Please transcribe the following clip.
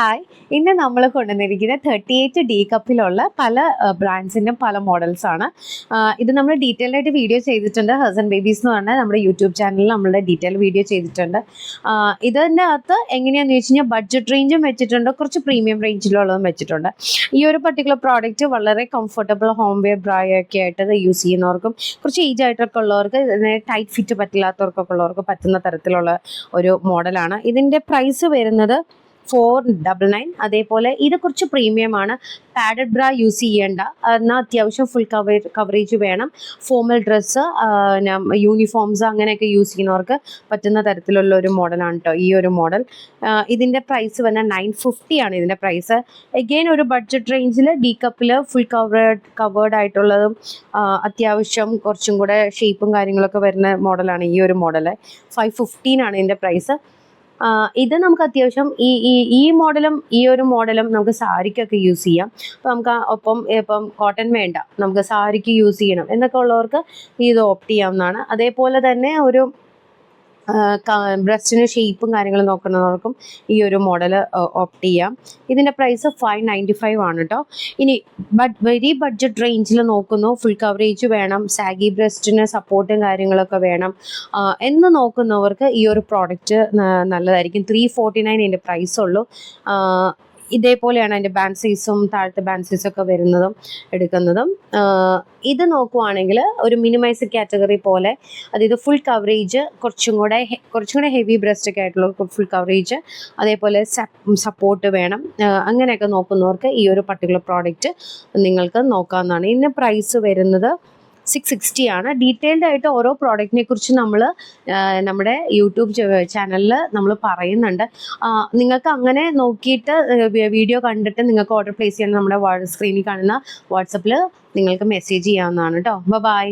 Hi ഇന്ന് നമ്മൾ കൊണ്ടുവന്നിരിക്കുന്നത് തേർട്ടി എയ്റ്റ് ഡി കപ്പിലുള്ള പല ബ്രാൻഡ്സിന്റെ പല മോഡൽസ് ആണ്. ഇത് നമ്മൾ ഡീറ്റെയിൽ ആയിട്ട് വീഡിയോ ചെയ്തിട്ടുണ്ട്. ഹസൻ ബേബീസ് എന്ന് പറഞ്ഞാൽ നമ്മുടെ യൂട്യൂബ് ചാനലിൽ നമ്മളുടെ ഡീറ്റെയിൽ വീഡിയോ ചെയ്തിട്ടുണ്ട്. ഇതിന്റെ അകത്ത് എങ്ങനെയാണെന്ന് വെച്ച് കഴിഞ്ഞാൽ ബഡ്ജറ്റ് റേഞ്ചും വെച്ചിട്ടുണ്ട്. കുറച്ച് പ്രീമിയം റേഞ്ചിലുള്ളതും വെച്ചിട്ടുണ്ട്. ഈ ഒരു പർട്ടിക്കുലർ പ്രോഡക്റ്റ് വളരെ കംഫർട്ടബിൾ ഹോം വെയർ ബ്രായ ഒക്കെ ആയിട്ട് ഇത് യൂസ് ചെയ്യുന്നവർക്കും കുറച്ച് ഏജ് ആയിട്ടൊക്കെ ഉള്ളവർക്ക് ടൈറ്റ് ഫിറ്റ് പറ്റില്ലാത്തവർക്കൊക്കെ ഉള്ളവർക്ക് പറ്റുന്ന തരത്തിലുള്ള ഒരു മോഡലാണ് ഇതിന്റെ പ്രൈസ് വരുന്നത് ഫോർ ഡബിൾ നയൻ അതേപോലെ ഇത് കുറച്ച് പ്രീമിയം ആണ്. പാഡഡ് ബ്ര യൂസ് ചെയ്യേണ്ട. എന്നാൽ അത്യാവശ്യം ഫുൾ കവർ കവറേജ് വേണം. ഫോമൽ ഡ്രസ്സ് യൂണിഫോംസ് അങ്ങനെയൊക്കെ യൂസ് ചെയ്യുന്നവർക്ക് പറ്റുന്ന തരത്തിലുള്ള ഒരു മോഡലാണ് കേട്ടോ ഈ ഒരു മോഡൽ ഇതിന്റെ പ്രൈസ് വന്നാൽ നയൻ ഫിഫ്റ്റി ആണ് ഇതിന്റെ പ്രൈസ് എഗെയിൻ ഒരു ബഡ്ജറ്റ് റേഞ്ചിൽ ഡി കപ്പിൽ ഫുൾ കവേർഡ് കവേർഡ് ആയിട്ടുള്ളതും അത്യാവശ്യം കുറച്ചും കൂടെ ഷേപ്പും കാര്യങ്ങളൊക്കെ വരുന്ന മോഡലാണ് ഈ ഒരു മോഡൽ ഫൈവ് ഫിഫ്റ്റീൻ ആണ് ഇതിന്റെ പ്രൈസ് ഇത് നമുക്ക് അത്യാവശ്യം ഈ ഈ ഈ മോഡലും ഈ ഒരു മോഡലും നമുക്ക് സാരിക്കൊക്കെ യൂസ് ചെയ്യാം. അപ്പം നമുക്ക് ഒപ്പം ഇപ്പം കോട്ടൺ വേണ്ട നമുക്ക് സാരിക്ക് യൂസ് ചെയ്യണം. എന്നൊക്കെ ഉള്ളവർക്ക് ഇത് ഓപ്റ്റ് ചെയ്യാവുന്നതാണ്. അതേപോലെ തന്നെ ഒരു ബ്രസ്റ്റിന് ഷേപ്പും കാര്യങ്ങളും നോക്കുന്നവർക്കും ഈ ഒരു മോഡൽ ഓപ്റ്റ് ചെയ്യാം. ഇതിന്റെ പ്രൈസ് ഫൈവ് നയന്റി ഫൈവ് ആണ് കേട്ടോ ഇനി ബട്ട് വെരി ബഡ്ജറ്റ് റേഞ്ചിൽ നോക്കുന്നു. ഫുൾ കവറേജ് വേണം. സാഗി ബ്രസ്റ്റിന് സപ്പോർട്ടും കാര്യങ്ങളൊക്കെ വേണം. എന്ന് നോക്കുന്നവർക്ക് ഈ ഒരു പ്രോഡക്റ്റ് നല്ലതായിരിക്കും. ത്രീ ഫോർട്ടി നയൻ ഇതിന്റെ പ്രൈസ് ഉള്ളൂ ഇതേപോലെയാണ് അതിന്റെ ബാൻഡ് സൈസും താഴത്തെ ബാൻഡ് ഒക്കെ വരുന്നതും എടുക്കുന്നതും. ഇത് നോക്കുവാണെങ്കിൽ ഒരു മിനിമൈസ് കാറ്റഗറി പോലെ അതായത് ഫുൾ കവറേജ് കുറച്ചും കൂടെ കുറച്ചും കൂടെ ഹെവി ബ്രസ്റ്റ് ഒക്കെ ആയിട്ടുള്ള ഫുൾ കവറേജ് അതേപോലെ സപ്പോർട്ട് വേണം. അങ്ങനെയൊക്കെ നോക്കുന്നവർക്ക് ഈ ഒരു പർട്ടിക്കുലർ പ്രോഡക്റ്റ് നിങ്ങൾക്ക് നോക്കാവുന്നതാണ്. ഇതിന് പ്രൈസ് വരുന്നത് സിക്സ് സിക്സ്റ്റി ആണ്. ഡീറ്റെയിൽഡ് ആയിട്ട് ഓരോ പ്രോഡക്റ്റിനെ കുറിച്ച് നമ്മൾ നമ്മുടെ യൂട്യൂബ് ചാനലിൽ നമ്മൾ പറയുന്നുണ്ട്. നിങ്ങൾക്ക് അങ്ങനെ നോക്കിയിട്ട് വീഡിയോ കണ്ടിട്ട് നിങ്ങൾക്ക് ഓർഡർ പ്ലേസ് ചെയ്യാൻ നമ്മുടെ സ്ക്രീനിൽ കാണുന്ന വാട്സപ്പിൽ നിങ്ങൾക്ക് മെസ്സേജ് ചെയ്യാവുന്നതാണ് കേട്ടോ ബൈ